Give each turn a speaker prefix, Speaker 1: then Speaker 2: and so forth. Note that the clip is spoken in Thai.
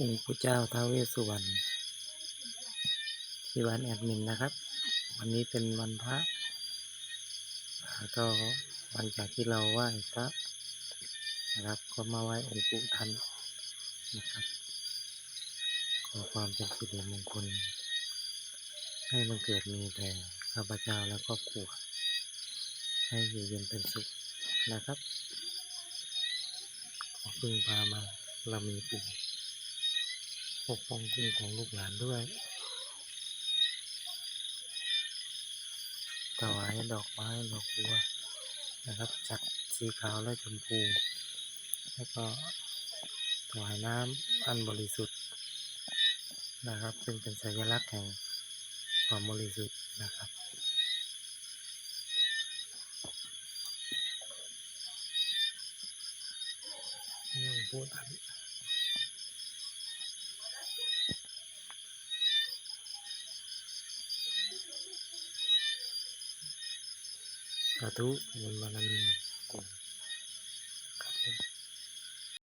Speaker 1: องค์ปู่เจ้าท้าวเวสสุวรรณที่วัดแอดมินนะครับ วันนี้เป็นวันพระอ่าก็หลังจากที่เราไหว้พระนะครับ ก็มาไหว้องค์ปู่ท่านนะครับขอความเป็นสิริมงคล ให้มันเกิดมีแต่ข้าพเจ้าและครอบครัว ให้อยู่เย็นเป็นสุขนะครับ ขอพึ่งพามาเรามีปู่ ปกป้องคุ้มของลูกหลานด้วยถวายดอกไม้ดอกบัวนะครับจัดสีขาวและชมพู แล้วก็ถวายน้ำอันบริสุทธิ์นะครับซึ่งเป็นสัญลักษณ์แห่งความบริสุทธิ์นะครับนี่องค์พูด สาธุบุญบารมี